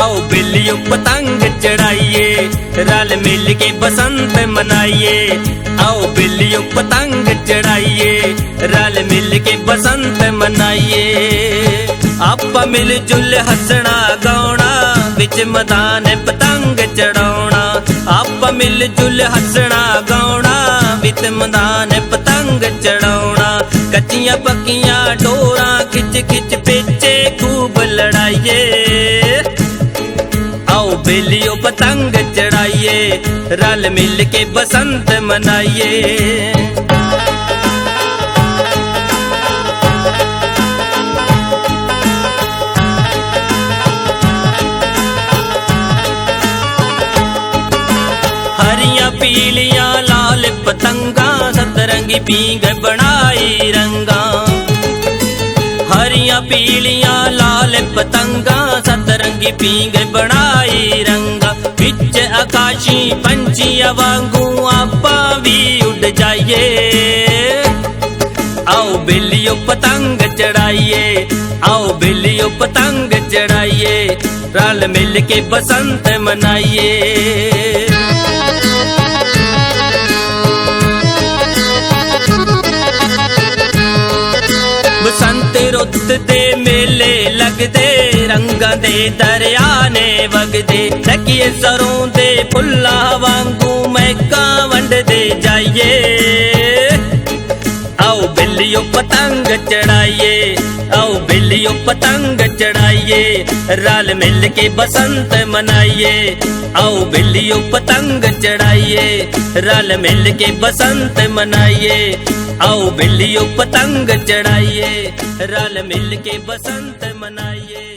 आओ बिल्लियों पतंग चढ़ाइए, रल मिल के बसंत मनाइए। आओ बिल्लियों पतंग चढ़ाइए, रल मिल के बसंत मनाइए। आप मिलजुल हसना गाना बिच मदान पतंग चढ़ाना आप मिलजुल हसना गाना बिच मदान पतंग चढ़ाना कच्चिया पक्किया डोरा खिच खिच पेचे खूब लड़ाइए। बेलियो पतंग चढ़ाइए, रल मिल के बसंत मनाइए। हरिया पीलिया, लाल पतंगा, सतरंगी पींग बनाई रंगा। नीलिया पीलिया, लाल पतंगा, सतरंगी पींग बनाई रंगा। बिच आकाशी पंछिया वांगू आप भी उड़ जाइए। आओ बिल्लियो पतंग चढ़ाइए, आओ बिल्लियो पतंग चढ़ाइए, रल मिल के बसंत मनाइए। ਰੁੱਤ ਦੇ ਮੇਲੇ ਲੱਗਦੇ ਰੰਗਾਂ ਦੇ ਦਰਿਆ ਨੇ ਵਗਦੇ ਤਕੀਏ ਸਰੋਂ ਦੇ ਫੁੱਲਾਂ ਵਾਂਗੂ ਮਹਿਕਾਂ ਵੰਡਦੇ ਜਾਈਏ ਆਓ ਬਿੱਲੀਓ ਪਤੰਗ ਚੜਾਈਏ ਆਓ ਬਿੱਲੀਓ ਪਤੰਗ ਚੜਾਈਏ ਰਲ ਮਿਲ ਕੇ ਬਸੰਤ ਮਨਾਈਏ ਆਓ ਬਿੱਲੀਓ ਪਤੰਗ ਚੜਾਈਏ ਰਲ ਮਿਲ ਕੇ ਬਸੰਤ ਮਨਾਈਏ आओ बिल्लियों पतंग चढ़ाइए रल मिल के बसंत मनाइए।